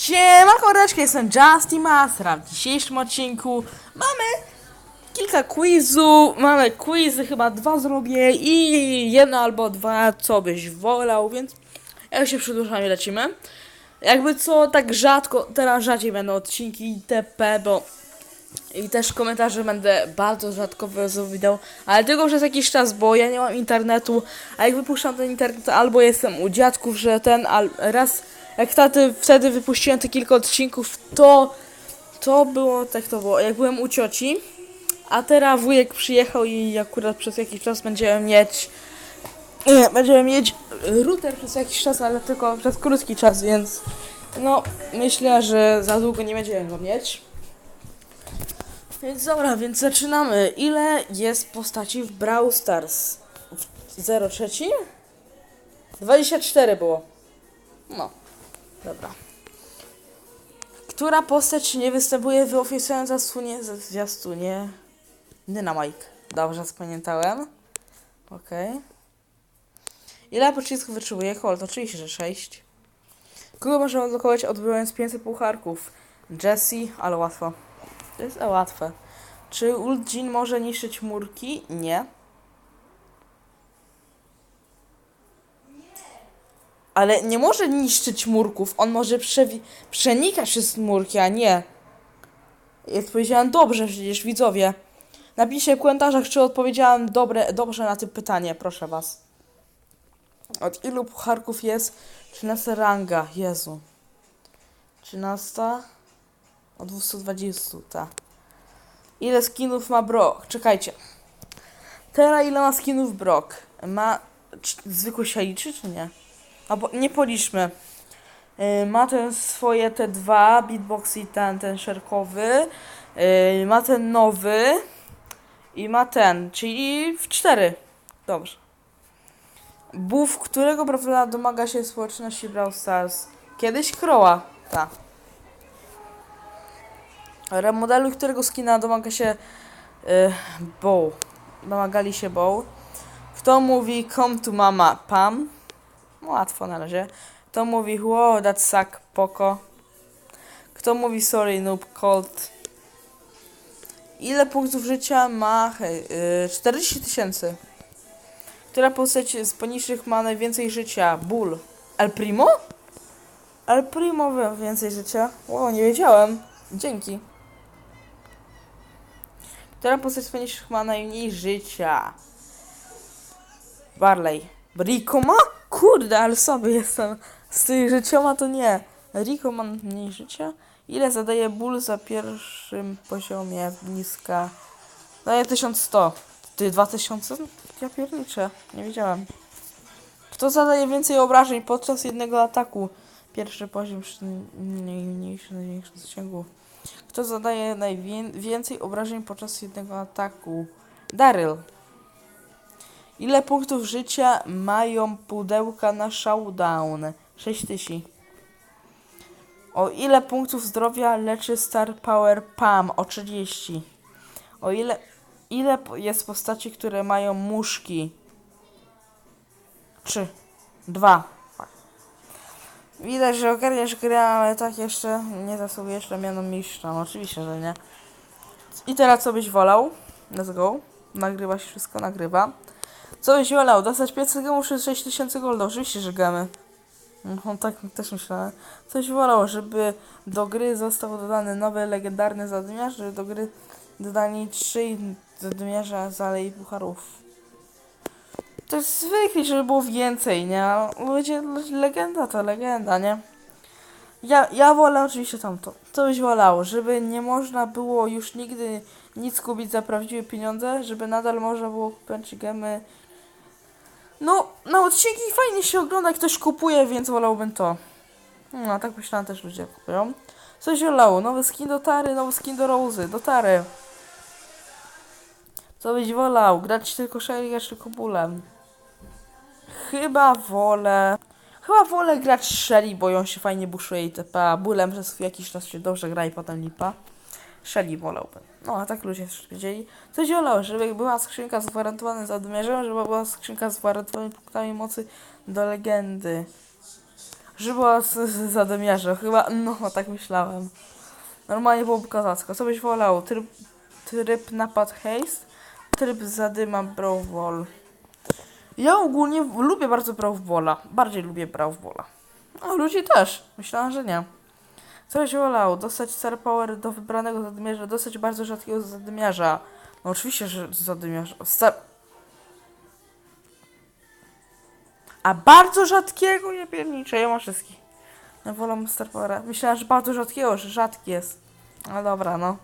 Siemanko, mordeczki, jestem Justin Masra. W dzisiejszym odcinku mamy kilka quizów, mamy quizy, chyba dwa zrobię i jedno albo dwa, co byś wolał, więc jak się przedłużamy, lecimy. Jakby co, tak rzadko, teraz rzadziej będą odcinki itp., bo i też komentarze będę bardzo rzadko wideo, ale tylko przez jakiś czas, bo ja nie mam internetu, a jak wypuszczam ten internet, albo jestem u dziadków, że ten, al, raz jak taty wtedy wypuściłem te kilka odcinków, to to było, tak to było, jak byłem u cioci, a teraz wujek przyjechał i akurat przez jakiś czas będziemy mieć, będziemy mieć router przez jakiś czas, ale tylko przez krótki czas, więc no, myślę, że za długo nie będziemy go mieć. Więc dobra, więc zaczynamy. Ile jest postaci w Brawl Stars? W 03? 24 było. No, dobra. Która postać nie występuje w oficjalnym zwiastunie? Zwiastunie. Dynamite. Dobrze zapamiętałem. Okej. Ile pocisków wytrzymuje Colt? Oczywiście, że 6. Kogo możemy odblokować odbywając 500 pucharków? Jessie, ale łatwo. To jest łatwe. Czy Jean może niszczyć murki? Nie. Ale nie może niszczyć murków. On może przenikać przez murki, a nie. Ja odpowiedziałem dobrze przecież, widzowie. Napiszcie w komentarzach, czy odpowiedziałem dobre, dobrze na to pytanie, proszę was. Od ilu pucharków jest 13 ranga? Jezu. 13? O 220, tak. Ile skinów ma Brock? Czekajcie. Teraz ile ma skinów Brock? Ma... Czy, zwykły się liczy, czy nie? Albo nie policzmy. Yy, ma ten swoje te dwa, beatbox i ten, ten szerkowy. Yy, ma ten nowy. I ma ten, czyli w cztery. Dobrze. Buff, którego profila domaga się społeczności Brawl Stars? Kiedyś Kroła, tak. Remodelu, którego skina domaga się yy, Bow. Domagali się Bow. Kto mówi come to mama Pam? Łatwo na razie. Kto mówi wow that suck Poco? Kto mówi sorry noob cold? Ile punktów życia ma? Hej, yy, 40 tysięcy. Która postać z poniższych ma najwięcej życia? Bull. El Primo? El Primo ma więcej życia? Wow, nie wiedziałem. Dzięki. Która postać z poniższych ma najmniej życia? Barley. Rico ma? Kurde, ale sobie jestem. Z tych życioma to nie. Rico ma mniej życia? Ile zadaje ból za pierwszym poziomie niska? Daje 1100. Ty 2000? Ja pierniczę. Nie wiedziałem. Kto zadaje więcej obrażeń podczas jednego ataku? Pierwszy poziom przy najmniejszym, największym zasięgu. Kto zadaje najwięcej obrażeń podczas jednego ataku? Daryl. Ile punktów życia mają pudełka na showdown? 6000. O ile punktów zdrowia leczy Star Power Pam? O 30. O ile, ile jest postaci, które mają muszki? 3. 2. Widać, że ogarniasz grę, ale tak jeszcze nie zasługujesz na miano mistrza. No oczywiście, że nie. I teraz co byś wolał? Let's go. Nagrywa się wszystko, nagrywa. Co byś wolał? Dostać 500 gemów czy 6000 golda? Oczywiście, że gemy. No tak też myślałem. Coś wolał, żeby do gry został dodany nowy legendarny zadymiarz, żeby do gry dodali 3 zadymiarza z Alei Pucharów. To jest zwykle, żeby było więcej, nie? Ludzie, legenda to legenda, nie? Ja, ja wolę oczywiście tamto. Co byś wolał? Żeby nie można było już nigdy nic kupić za prawdziwe pieniądze, żeby nadal można było kupić gemy. No, na odcinki fajnie się ogląda, ktoś kupuje, więc wolałbym to. No, tak myślałem też ludzie kupują. Coś wolało, nowy skin do Tary, nowy skin do Rozy, do Tary. Co byś wolał? Grać tylko Shelly czy Kobulem? Chyba wolę... Chyba wolę grać Shelly, bo ją się fajnie buszuje itp. Bulem przez jakiś czas się dobrze gra i potem lipa. Shelly wolałbym. No, a tak ludzie wiedzieli. Coś wolał, żeby była skrzynka z gwarantowanym zadymiarzem, żeby była skrzynka z gwarantowanymi punktami mocy do legendy. Że była z, z chyba, no tak myślałem. Normalnie było kozacko. Co byś wolał? Tryb, tryb napad haste? Tryb zadyma Brawlball. Ja ogólnie lubię bardzo Brawlballa. Bardziej lubię Brawlballa. A ludzie też. Myślałam, że nie. Co byś wolał? Dostać Star Power do wybranego zadymiarza, dostać bardzo rzadkiego zadymiarza. No oczywiście, że zadymiarza. Star... A bardzo rzadkiego nie pierniczę, ja mam wszystkich. Ja wolę Star Powera. Myślałam, że bardzo rzadkiego, że rzadki jest. No dobra, no.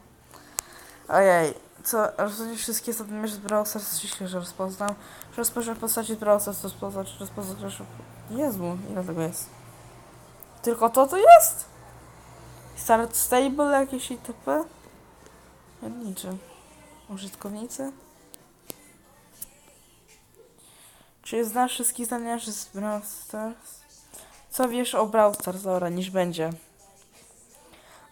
Ojej, co, rozpoznać wszystkie zadymiarze z Brawl Stars, że rozpoznam. Że rozpoznam postaci z Brawl Stars, rozpoznać, rozpoznać. Jezu, ile tego jest? Tylko to to jest? Start Stable jakieś itp? Pierniczy. Użytkownicy? Czy znasz wszystkich zadymiarzy z Brawl Stars? Co wiesz o Brawl Stars? Dobra, niż będzie.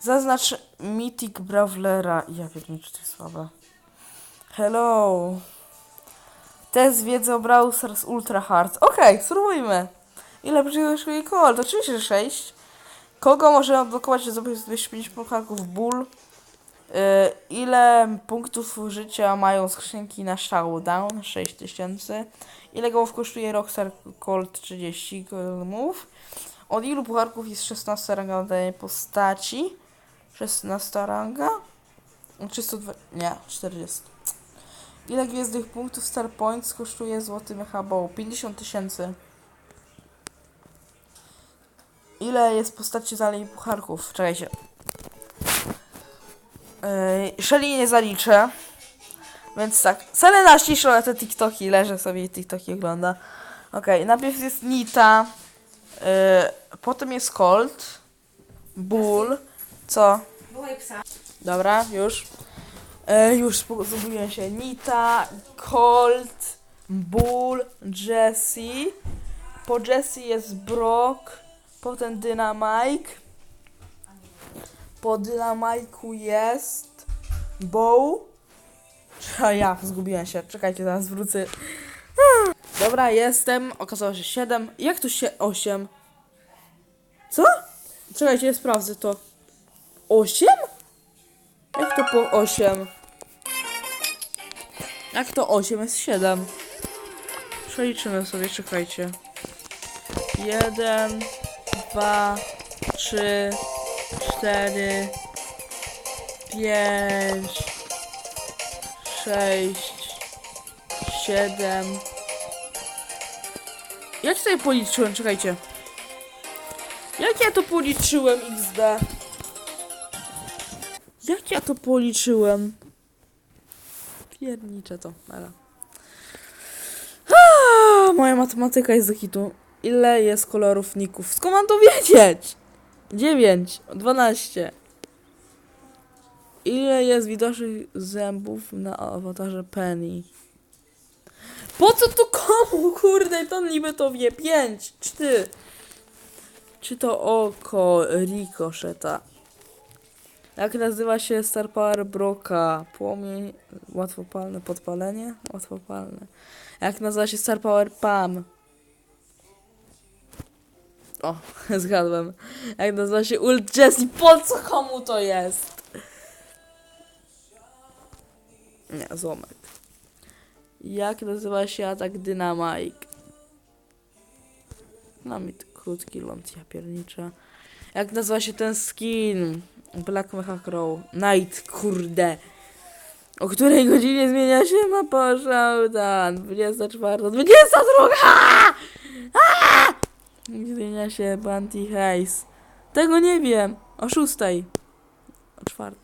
Zaznacz Mythic Brawlera. Ja pierniczę, to jest słabe. Hello. Test wiedzy o Brawl Stars Ultra Hard. Okej, spróbujmy. Ile przyjąłeś jej kol? To oczywiście, że 6. Kogo możemy odblokować, żeby 250 pucharków ból? Yy, ile punktów życia mają skrzynki na Showdown? 6000. Ile głów kosztuje Rockstar Colt 30 golmów? Od ilu pucharków jest 16 ranga danej postaci? 16 ranga? 302... Nie, 40. Ile gwiezdnych punktów Star Points kosztuje złoty Mechabou? 50 tysięcy. Ile jest postaci dalej pucharków? Czekajcie. Yy, Shelly nie zaliczę. Więc tak. Selena ściszą te TikToki. Leży sobie i TikToki ogląda. Okej, najpierw jest Nita. Yy, potem jest Colt. Bull. Co? Dobra, już. E, już zgubiłem się. Nita, Colt, Bull, Jessie. Po Jessie jest Brock. Potem Dynamite. Po Dynamite'u jest Bow. A ja zgubiłem się. Czekajcie, zaraz wrócę. Dobra, jestem. Okazało się 7. Jak tu się 8? Co? Czekajcie, sprawdzę to. 8? Jak to po 8? Jak to 8 jest 7? Przeliczymy sobie, czekajcie. 1, 2, 3, 4, 5, 6, 7. Jak sobie policzyłem? Czekajcie. Jak ja to policzyłem XD? Jak ja to policzyłem? Pierniczę to, ale. Moja matematyka jest do hitu. Ile jest kolorów ników? Skąd mam to wiedzieć? 9, 12. Ile jest widocznych zębów na awatarze Penny? Po co to komu? Kurde, to niby to wie. 5, czy ty? Czy to oko Rikoszeta? Jak nazywa się Star Power Broka? Płomień, łatwopalne, podpalenie? Łatwopalne. Jak nazywa się Star Power Pam? O, zgadłem. Jak nazywa się Ult Jessie? Po co komu to jest? Nie, złomek. Jak nazywa się atak Dynamite? No mi krótki ląd, ja pierniczę. Jak nazywa się ten skin? Black Mecha Crow. Night, kurde. O której godzinie zmienia się mapa Showdown? 24, 22! Aaa! Zmienia się Bounty Haze. Tego nie wiem. O 6. O 4.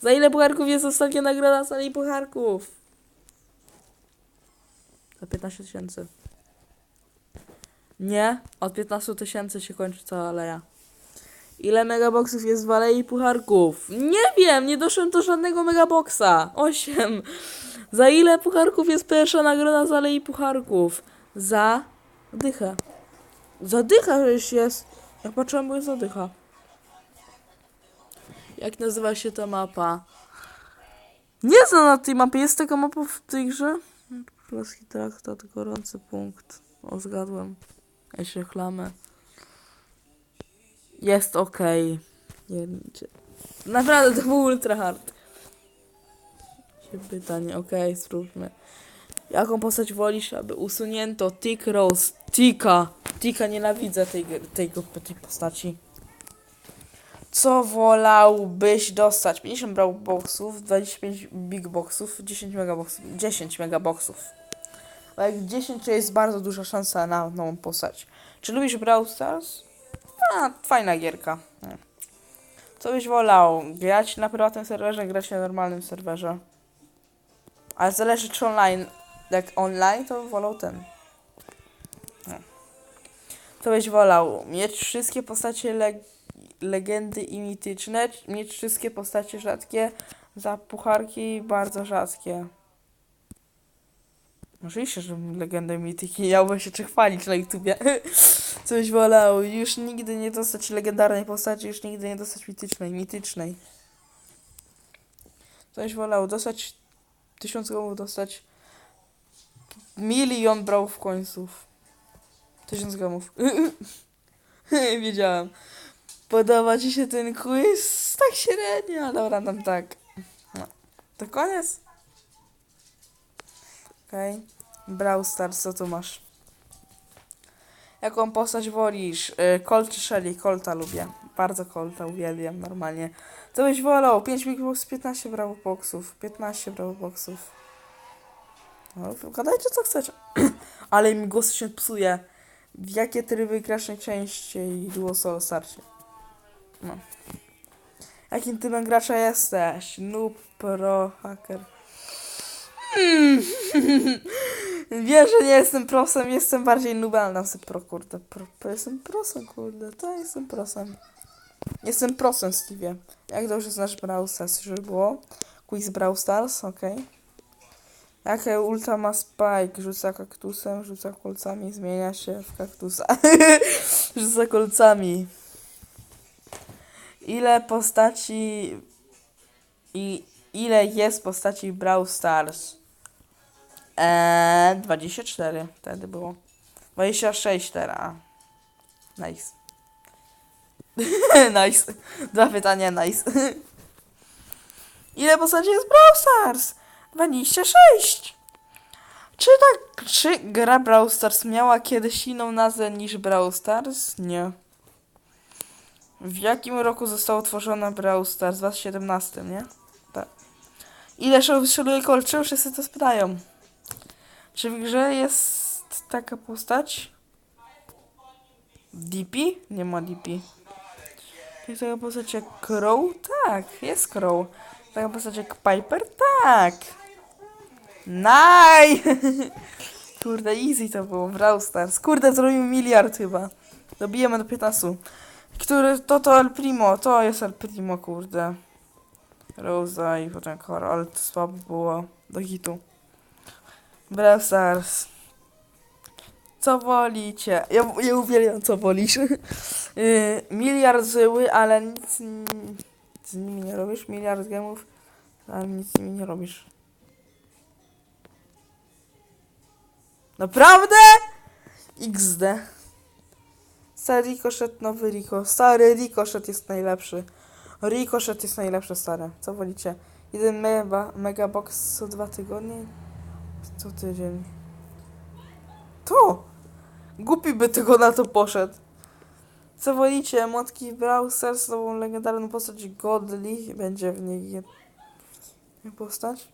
Za ile pucharków jest ostatnia nagroda sali pucharków? Za 15 tysięcy. Nie, od 15 tysięcy się kończy cała aleja. Ile megaboxów jest w alei pucharków? Nie wiem, nie doszedłem do żadnego megaboxa. 8. Za ile pucharków jest pierwsza nagroda z alei pucharków? Za dychę. Za dycha już jest. Jak patrzyłem, bo jest za dycha. Jak nazywa się ta mapa? Nie znam na tej mapie. Jest taka mapa w tej grze? Polski traktat, gorący punkt. O, zgadłem. Ja się chlamę. Jest okej. Nie Naprawdę to był ultra hard. Pytanie, okej, spróbmy. Jaką postać wolisz, aby usunięto Tick Rose? Tika. Tika, nienawidzę tej, tej, tej postaci. Co wolałbyś dostać? 50 brawl boxów, 25 big boxów, 10 mega boxów, 10 mega boxów. Bo jak 10 to jest bardzo duża szansa na nową postać. Czy lubisz Brawl Stars? A, fajna gierka. Co byś wolał? Grać na prywatnym serwerze, grać na normalnym serwerze? Ale zależy czy online. Jak online, to wolał ten. No. Co byś wolał? Mieć wszystkie postacie leg legendy i mityczne, mieć wszystkie postacie rzadkie, za pucharki bardzo rzadkie. Oczywiście, że legendę mityki miałbym się czy chwalić na YouTubie. Coś wolał. Już nigdy nie dostać legendarnej postaci, już nigdy nie dostać mitycznej, mitycznej. Coś wolał. Dostać tysiąc gołów, dostać milion brał w końców. Tysiąc gramów. Wiedziałem. Podoba ci się ten quiz? Tak średnio, dobra, tam tak. No. To koniec? Okej. Okay. Brawl Stars, co tu masz? Jaką postać wolisz? Y, Colt czy Shelly? Colta lubię. Bardzo Colta uwielbiam normalnie. Co byś wolał? 5 big box, 15 brawo boxów. 15 brawo boxów. No, gadajcie co chcecie. Ale mi głos się psuje. W jakie tryby grasz najczęściej? Duo solo starcie. No. Jakim typem gracza jesteś? Noob, pro, hacker. Hmm. Wiem, że nie jestem prosem, jestem bardziej sobie pro, kurde. Pro, pro, jestem prosem, kurde, to jestem prosem. Jestem prosem, Stevie. Jak dobrze znasz Brawl Stars, żeby było? Quiz Brawl Stars, okej. Okay. Jakie ulta ma Spike? Rzuca kaktusem, rzuca kolcami, zmienia się w kaktusa. rzuca kolcami. Ile postaci i ile jest postaci Brawl Stars? Eee, 24 wtedy było. 26 teraz. Nice. nice. Dwa pytania, nice. Ile postaci jest Brawl Stars? 26. Czy tak, czy gra Brawl Stars miała kiedyś inną nazwę niż Brawl Stars? Nie. W jakim roku została utworzona Brawl Stars? W 2017, nie? Tak. Ile show wystrzeluje kolczy? Wszyscy to spytają. Czy w grze jest taka postać? DP? Nie ma DP. Jest taka postać jak Crow? Tak, jest Crow. Taka postać jak Piper? Tak. Naj! Kurde, easy to było. Brawl Stars. Kurde, zrobimy miliard chyba. Dobijemy do 15. Który, to to El Primo, to jest El Primo, kurde. Rosa i potem Cora, ale to słabo było do hitu. Brawl Stars. Co wolicie? Ja, ja uwielbiam co wolisz. yy, miliard zły, ale nic z nimi nie robisz. Miliard gemów, ale nic z nimi nie robisz. Naprawdę? XD. Stary Ricochet, nowy Rico. Stary Ricochet jest najlepszy. Ricochet jest najlepszy, stary. Co wolicie? Jeden mega, mega box co dwa tygodnie? Co tydzień? To! Głupi by tylko na to poszedł. Co wolicie? Emotki Brawl Stars nową legendarną postać Godly. Będzie w niej jedna postać.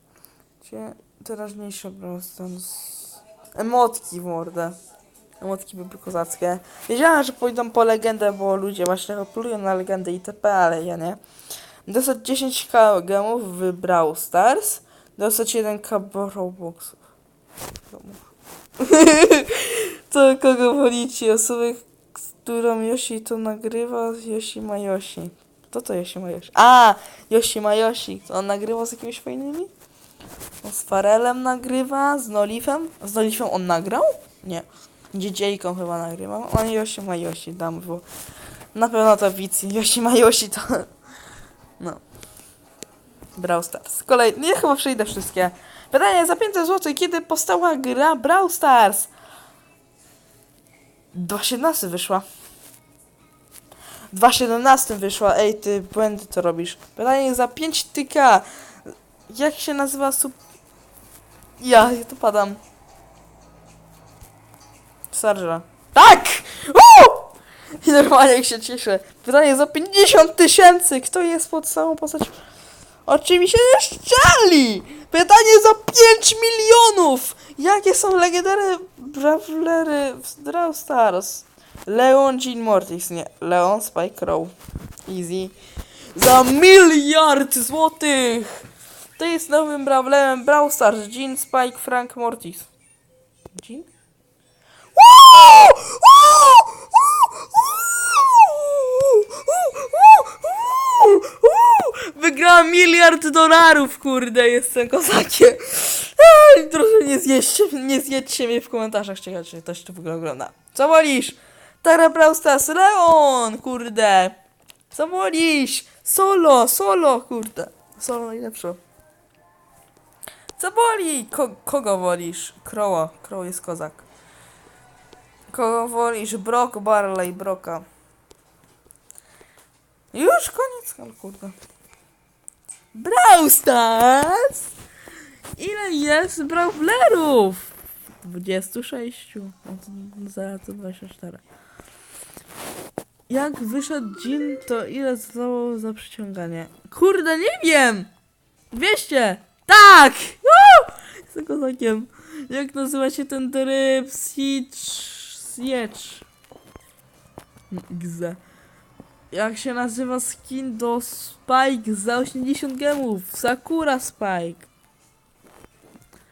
Cie teraźniejsze Brawl Stars. Emotki w mordę. Emotki były kozackie. Wiedziałem, że pójdą po legendę, bo ludzie właśnie aplują na legendę itp., ale ja nie. Dostać 10k gemów w Brawl Stars. Dostać 1k Boxów. to kogo wolicie? Osobę, z którą Yoshi to nagrywa? Yoshi ma Yoshi. Kto to Yoshi ma Yoshi? A! Yoshi ma Yoshi. To on nagrywa z jakimiś fajnymi? Z Farelem nagrywa? Z Nolifem? Z Nolifem on nagrał? Nie. Dziedziejką chyba nagrywał. On Yoshi ma Yoshi, dam, bo na pewno to Wici. Yoshi ma Yoshi to... No. Brawl Stars. Kolej, nie chyba przejdę wszystkie. Pytanie za 500 zł. Kiedy powstała gra Brawl Stars? 2017 wyszła. W 2017 wyszła, ej ty błędy to robisz. Pytanie za 5 tyka. Jak się nazywa sub... Ja, ja to padam. Sarża. Tak! Uuu! I normalnie jak się cieszę. Pytanie za 50 tysięcy. Kto jest pod samą postać? Oczywiście szczeli! Pytanie za 5 milionów! Jakie są legendarne brawlery w Brawl Stars? Leon, Jean Mortis, nie. Leon, Spike, Crow. Easy. Za miliard złotych! To jest nowym brawlerem Brawl Stars. Jean, Spike, Frank, Mortis. Jean? Wygrałam miliard dolarów, kurde, jestem kozakiem. Ej, Proszę nie zjeźdźcie, nie zjedźcie mnie w komentarzach, czekaj, czy ktoś to w ogóle ogląda. Co wolisz? Tara Brawl Stars, Leon, kurde. Co wolisz? Solo, solo, kurde. Solo najlepsze. Co boli? Ko kogo wolisz? Crowa. Crow jest kozak. Kogo wolisz? Brock, Barley, Broka. Już koniec, ale kurde. Brawl Stars! Ile jest brawlerów? 26. No to Zaraz to 24. Jak wyszedł Jin, to ile zostało za przyciąganie? Kurde, nie wiem! 200! Tak! Jestem kozakiem. Jak nazywa się ten tryb? Siege. XZ. Jak się nazywa skin do Spike za 80 gemów? Sakura Spike.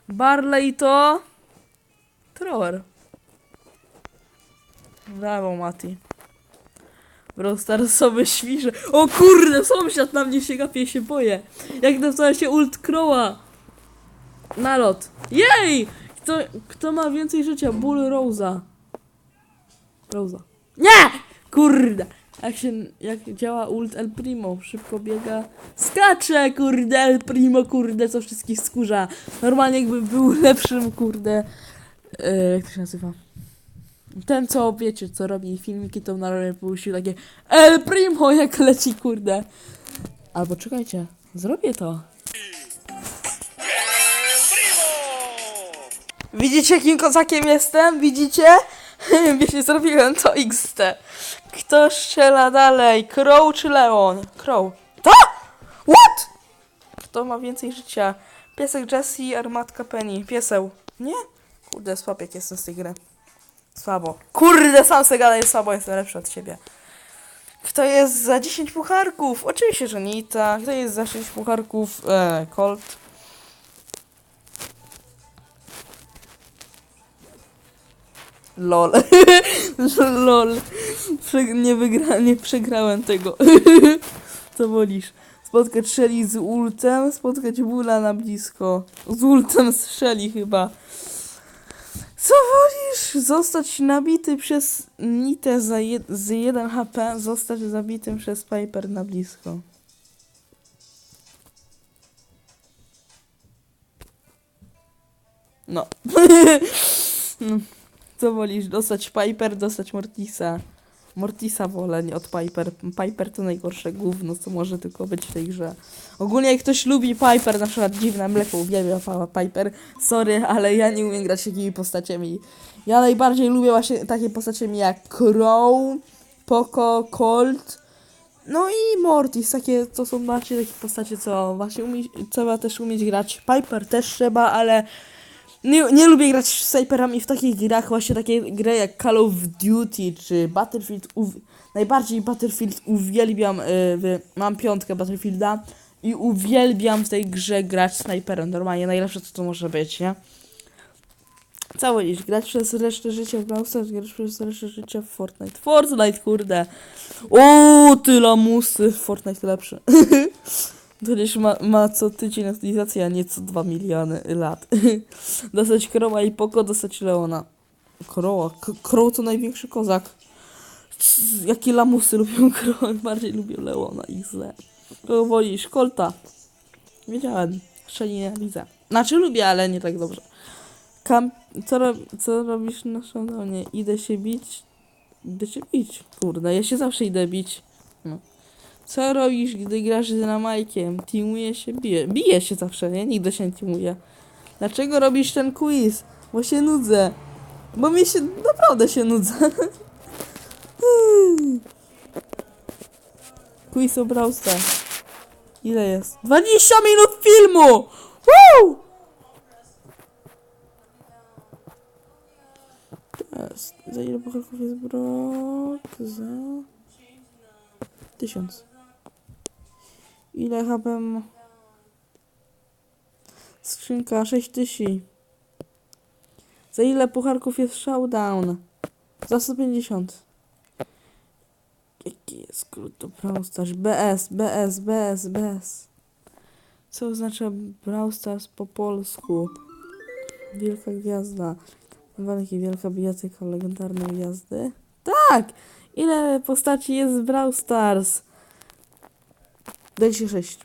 Barley to... Thrower. Brawo, Mati. Brostar sobie świże. O kurde, sąsiad na mnie się gapie, się boję. Jak nazywa się ult Crowa? Nalot. Jej! Kto, kto ma więcej życia? Bull Rosa. Rosa. Nie! Kurde. Jak się, jak działa ult El Primo, szybko biega, skacze, kurde, El Primo, kurde, co wszystkich skórza. Normalnie jakby był lepszym, kurde, e, jak to się nazywa? Ten, co wiecie, co robi filmiki, to na razie puścił takie El Primo, jak leci, kurde. Albo czekajcie, zrobię to. Widzicie, jakim kozakiem jestem? Widzicie? Wiecie, zrobiłem to XT. Kto strzela dalej? Crow czy Leon? Crow. To? What? Kto ma więcej życia? Piesek Jessie, armatka Penny. Pieseł. Nie? Kurde, słabek jestem z tej gry. Słabo. Kurde, sam se gadaj słabo, jestem lepszy od ciebie. Kto jest za 10 pucharków? Oczywiście, że Nita. Kto jest za 6 pucharków? E, Colt. LOL. LOL. Prze nie wygra nie przegrałem tego. Co wolisz? Spotkać Shelly z ultem, spotkać Bula na blisko. Z ultem z Shelly chyba. Co wolisz? Zostać nabity przez Nitę za jed z 1 HP, zostać zabitym przez Piper na blisko. No. No. Co wolisz? Dostać Piper, dostać Mortisa? Mortisa wolę nie od Piper. Piper to najgorsze gówno, co może tylko być w tej grze. Ogólnie jak ktoś lubi Piper, na przykład dziwne mleko, uwielbia Piper. Sorry, ale ja nie umiem grać takimi postaciami. Ja najbardziej lubię właśnie takie postaciami jak Crow, Poco, Colt, no i Mortis, takie to są właśnie takie postacie, co właśnie umie, trzeba też umieć grać. Piper też trzeba, ale nie, nie lubię grać snajperami w takich grach, właśnie takie gry jak Call of Duty czy Battlefield. Najbardziej Battlefield uwielbiam, y, mam piątkę Battlefielda i uwielbiam w tej grze grać snajperem. Normalnie najlepsze co to może być, nie? Co wolisz? Grać przez resztę życia w Brawl grać przez resztę życia w Fortnite. Fortnite, kurde. O, ty lamusy. Fortnite lepszy. To gdzieś ma, ma co tydzień aktualizację, a nie co dwa miliony lat. dostać Kroła i Poko, dostać Leona. Kroła. Kroł to największy kozak. Jakie lamusy lubią Kroła? Bardziej lubię Leona i Z. Kogo wolisz? Kolta. Wiedziałem. Jeszcze widzę. Znaczy lubię, ale nie tak dobrze. Kam co, rob co robisz na szanowanie? Idę się bić. Idę się bić. Kurde, ja się zawsze idę bić. Co robisz, gdy grasz z Dynamajkiem? Teamuje się, bije. Bije się zawsze, nie? Nigdy się nie teamuje. Dlaczego robisz ten quiz? Bo się nudzę. Bo mi się, naprawdę się nudzę. quiz o Brawl Stars. Ile jest? 20 minut filmu! Woo! Teraz, za ile pucharków jest brok? Za... Tysiąc. Ile ma? Skrzynka 6000. Za ile pucharków jest showdown? Za 150. Jaki jest skrót do Brawl Stars? BS, BS, BS, BS. Co oznacza Brawl Stars po polsku? Wielka gwiazda. Walki wielka bijatyka legendarne gwiazdy. Tak! Ile postaci jest w Brawl Stars? 26.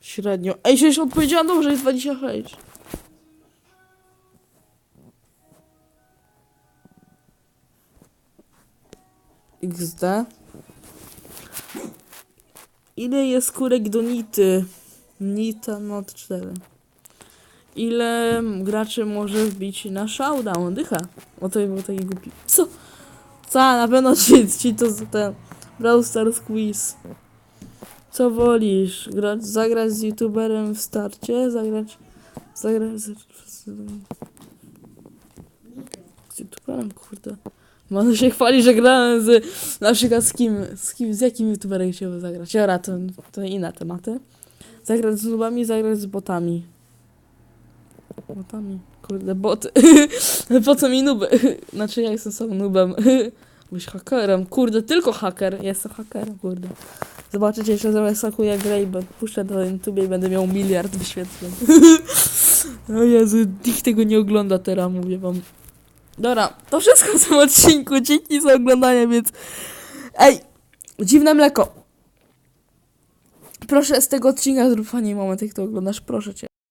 Średnio. Ej, przecież odpowiedziałam dobrze, jest 26. XD. Ile jest kurek do nity? Nita not 4. Ile graczy może wbić na showdown? Dycha. O to był taki głupi. Co? Co? Na pewno ci, ci to ten Brawl Stars quiz. Co wolisz? Grać, zagrać z youtuberem w starcie? Zagrać... Zagrać z... z, youtuberem, kurde. Można się chwali, że grałem z... Na przykład z kim? Z kim? Z jakim youtuberem chciałbym zagrać? Dobra, to, to inne tematy. Zagrać z nubami, zagrać z botami. Botami. Kurde, boty. po co mi nuby? Znaczy ja jestem sam nubem. Byś hakerem. Kurde, tylko haker. Jestem hakerem, kurde. Zobaczycie jeszcze zaraz sakuję grę i puszczę to na YouTube i będę miał miliard wyświetleń. o Jezu, nikt tego nie ogląda teraz, mówię wam. Dobra, to wszystko w tym odcinku. Dzięki za oglądanie, więc... Ej, dziwne mleko. Proszę z tego odcinka zrób fajnie moment, jak to oglądasz, proszę cię.